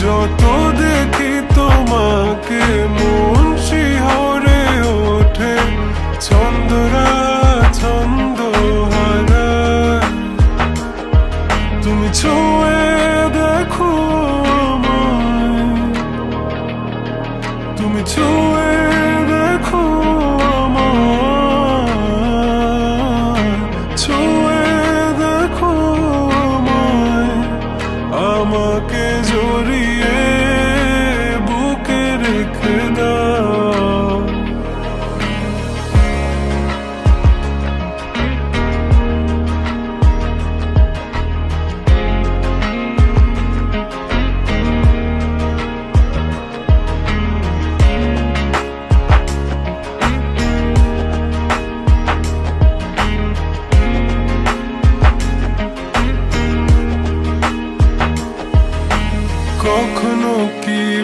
যত দেখি তোমাকে মন শিহরে ওঠে। ছন্দরা ছন্দ হারায় তুমি ছুঁয়ে দেখো তুমি ছুঁয়ে দেখো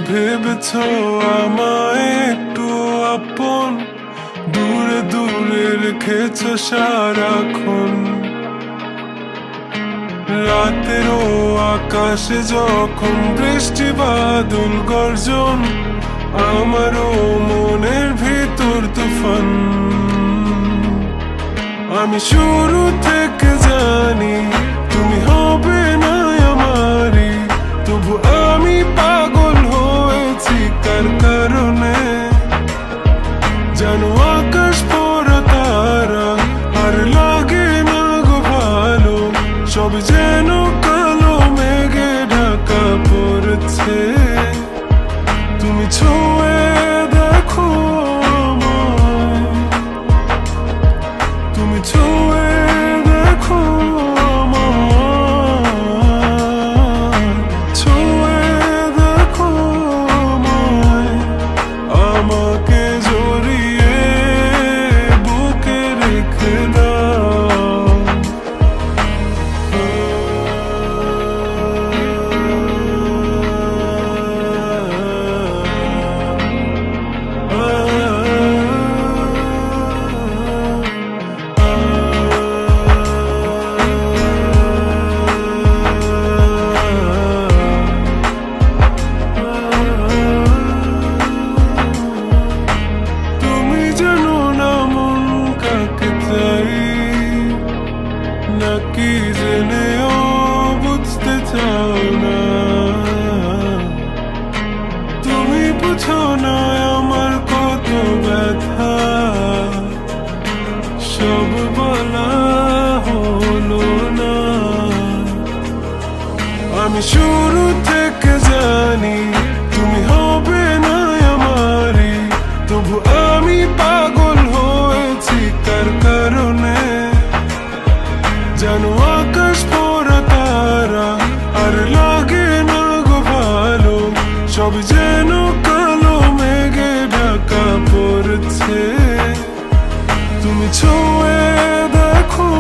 ভেবেছ আমায় একটু আপন? দূরে দূরে রেখেছ সারাক্ষণ। রাতেরও আকাশে যখন বৃষ্টি বাদল গর্জন আমারও মনের ভিতর তুফান। আমি শুরু থেকে আমি শুরু থেকে জানি, তুমি হবে না আমারি তবু আমি পাগল হয়েছি কার কারণে। জানো আকাশ পড়া তারা, আর লাগে না গো ভালো, সব যেন কালো মেঘে ঢাকা পড়ছে। তুমি ছুঁয়ে দেখো